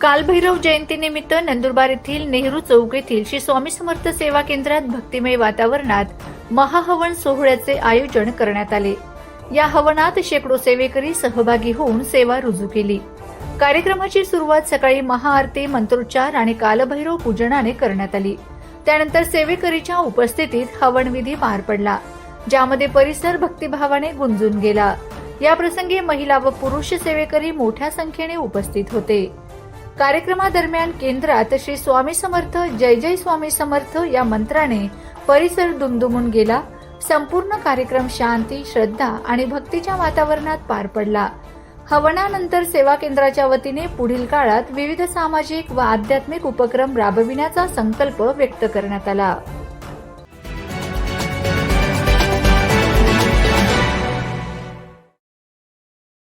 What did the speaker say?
कालभैरव जयंतीनिमित्त नंदुरबार येथील नेहरू चौक येथील श्री स्वामी समर्थ सेवा केंद्रात भक्तिमय वातावरणात महाहवन सोहळ्याचे आयोजन करण्यात आले. या हवनात शेकडो सेवेकरी सहभागी होऊन सेवा रुजू केली. कार्यक्रमाची सुरुवात सकाळी महाआरती मंत्रोच्चार आणि कालभैरव पूजनाने करण्यात आली. त्यानंतर सेवेकरीच्या उपस्थितीत हवनविधी पार पडला ज्यामध्ये परिसर भक्तिभावाने गुंजून गेला. या प्रसंगी महिला व पुरुष सेवेकरी मोठ्या संख्येने उपस्थित होते. कार्यक्रमादरम्यान केंद्रात श्री स्वामी समर्थ जय जय स्वामी समर्थ या मंत्राने परिसर दुमदुमून गेला. संपूर्ण कार्यक्रम शांती श्रद्धा आणि भक्तीच्या वातावरणात पार पडला. हवनानंतर सेवा केंद्राच्या वतीने पुढील काळात विविध सामाजिक व आध्यात्मिक उपक्रम राबविण्याचा संकल्प व्यक्त करण्यात आला.